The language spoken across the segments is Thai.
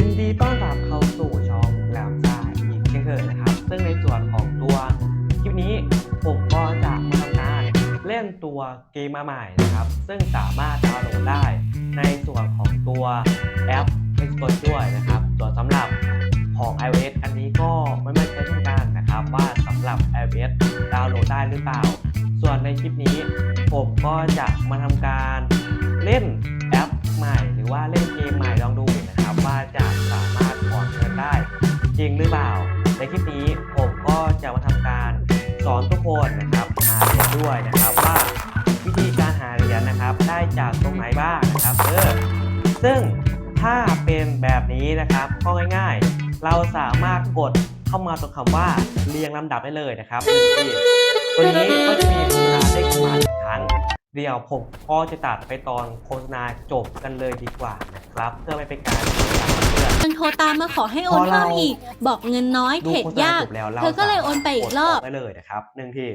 ยินดีต้อนรับเข้าสู่ช่องแลมซ่าอีกเช่นเคยนะครับ ซึ่งในส่วนของตัวคลิปนี้ผมก็จะมาทำการเล่นตัวเกมมาใหม่นะครับ ซึ่งสามารถดาวน์โหลดได้ในส่วนของตัวแอป p l a y s t o r ด้วยนะครับ ส่วนสำหรับของ iOS อันนี้ก็ไม่มั่ใช้เช่นกันนะครับ ว่าสำหรับ iOS ดาวน์โหลดได้หรือเปล่า ส่วนในคลิปนี้ผมก็จะมาทำการเล่นแอปใหม่ หรือว่าเล่นเกมใหม่ลองดู จะสามารถถอนเงินได้ จริงหรือเปล่า ในคลิปนี้ผมก็จะมาทำการสอนทุกคนนะครับหาเหรียญด้วยนะครับว่าวิธีการหาเหรียญนะครับ ได้จากตรงไหนบ้างนะครับเออซึ่งถ้าเป็นแบบนี้นะครับก็ง่าย ๆ เราสามารถกดเข้ามาตรงคำว่าเรียงลำดับได้เลยนะครับตัวนี้ก็จะมีโฆษณาได้ประมาณหนึ่งครั้ง เดี๋ยวผมก็จะตัดไปตอนโฆษณาจบกันเลยดีกว่านะครับ เพื่อไม่เป็นการเสียเวลาเพื่อนมันโทรตามมาขอให้โอนเพิ่มอีก บอกเงินน้อยดูเทรดโฆษณายากจบแล้วราเธอก็เลยโอนไปอีกรอบดได้เลยนะครับหนึ่งที่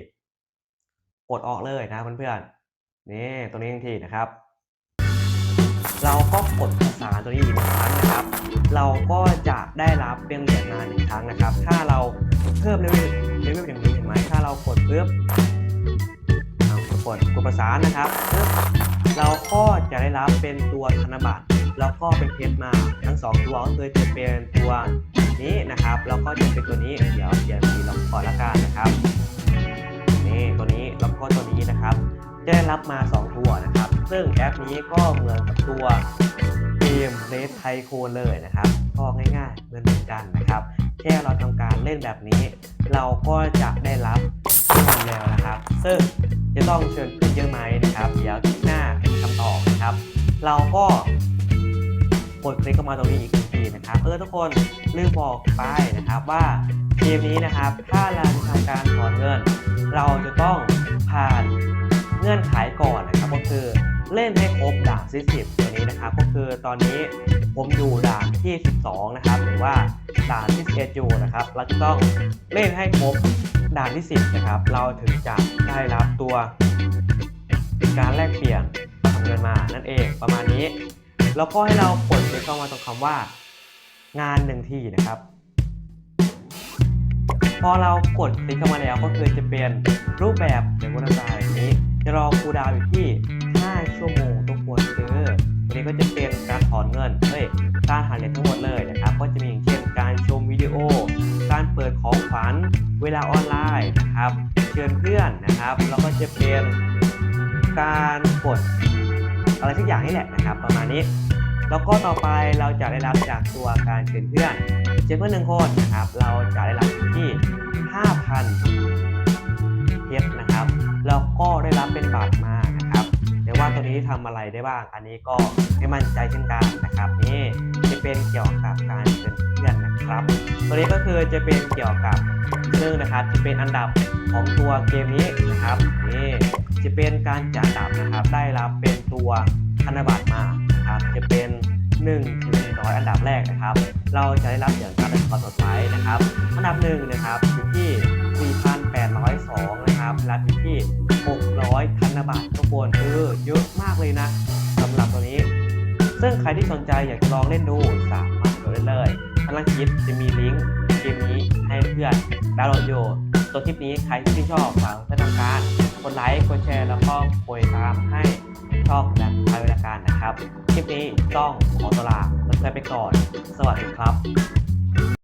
กดออกเลยนะเพื่อนๆนี่ตัวนี้หนึ่งที่นะครับ เราก็กดภาษานตัวนี้อีกหนึ่งครั้งนะครับ เราก็จะได้รับเป็นเหรียญมาหนึ่งครั้งนะครับ ถ้าเราเพิ่มเลเวลเลเวลอย่างนี้เห็นไหมถ้าเรากดปุ๊บเอา กดกดกดภาษานนะครับ เราก็จะได้รับเป็นตัวธนบัตรแล้วก็เป็นเพชรมาทั้งสองตัวก็คือจะเป็นตัวนี้นะครับ แล้วก็จะเป็นตัวนี้เดี๋ยวเดี๋ยวสีลองก่อนละกันนะครับนี่ตัวนี้แล้วก็ตัวนี้นะครับจะได้รับมา 2 ตัวนะครับ ซึ่งแอปนี้ก็เหมือนกับตัวเกมเลสไทโคเลยนะครับ ก็ง่ายๆเหมือนกันนะครับ แค่เราทำการเล่นแบบนี้ เราก็จะได้รับเงินแล้วนะครับ ซึ่ง จะต้องเชิญขึ้นเยอะไหมนะครับ เดี๋ยวคลิปหน้าเป็นคำตอบนะครับ เราก็กดคลิกเข้ามาตรงนี้อีกทีนะครับเออทุกคนลืมบอกไปนะครับว่าเกมนี้นะครับ ถ้าเราจะทำการถอนเงิน เราจะต้องผ่านเงื่อนไขก่อนนะครับก็คือเล่นให้ครบด่านที่10ตัวนี้นะครับ ก็คือตอนนี้ผมอยู่ด่านที่ 12 นะครับ หรือว่าด่านที่11อยู่นะครับ เราจะต้องเล่นให้ครบ ด่านที่ 10 นะครับ เราถึงจะได้รับตัวการแลกเปลี่ยนทำเงินมานั่นเองประมาณนี้ แล้วก็ให้เรากดคลิกเข้ามาตรงคำว่า งานหนึ่งที่นะครับ พอเรากดคลิกเข้ามาแล้วก็คือจะเป็นรูปแบบในวันดาวอย่างนี้ จะรอครูดาวอยู่ที่ 5 ชั่วโมงทุกคนคือวันนี้ก็จะเป็นการถอนเงินเฮ้ยการหาเหรียญทั้งหมดเลยนะครับ ก็จะมีอย่างเช่นการชมวิดีโอ การเปิดของขวัญ เวลาออนไลน์นะครับเชิญเพื่อนนะครับแล้วก็จะเป็นการกดอะไรสักอย่างนี่แหละนะครับ ประมาณนี้ แล้วก็ต่อไปเราจะได้รับจากตัวการเชิญเพื่อนเชิญเพื่อนหนึ่งคนนะครับ เราจะได้รับที่ 5,000เพชรนะครับแล้วก็ได้รับเป็นบาทมานะครับแต่ว่าตัวนี้ทำอะไรได้บ้าง อันนี้ก็ไม่มั่นใจเช่นกันนะครับนี่จะเป็นเกี่ยวกับการเชิญเพื่อนนะครับ ตัวนี้ก็คือจะเป็นเกี่ยวกับ ซึ่งนะครับจะเป็นอันดับของตัวเกมนี้นะครับนี่จะเป็นการจัดอันดับนะครับได้รับเป็นตัวธนบัตรมานะครับจะเป็น1ถึง100 อันดับแรกนะครับ เราจะได้รับอย่างการเป็นคอสดไว้นะครับ อันดับหนึ่งนะครับอยู่ที่ 4,802 นะครับรับอยู่ที่ 600 ธนบัตรทุกคนคือเยอะมากเลยนะสำหรับตัวนี้ ซึ่งใครที่สนใจอยากจะลองเล่นดูสามารถโหลดได้เลยข้างล่างคลิปจะมีลิงก์ เกมนี้ให้เพื่อนดาวน์โหลดอยู่ตัวคลิปนี้ใครที่ชอบฝากจะทำการกดไลค์กดแชร์แล้วก็กดติดตามให้ช่องและทายเวลาการนะครับ คลิปนี้ต้องขอตัวลาแล้ไปก่อน สวัสดีครับ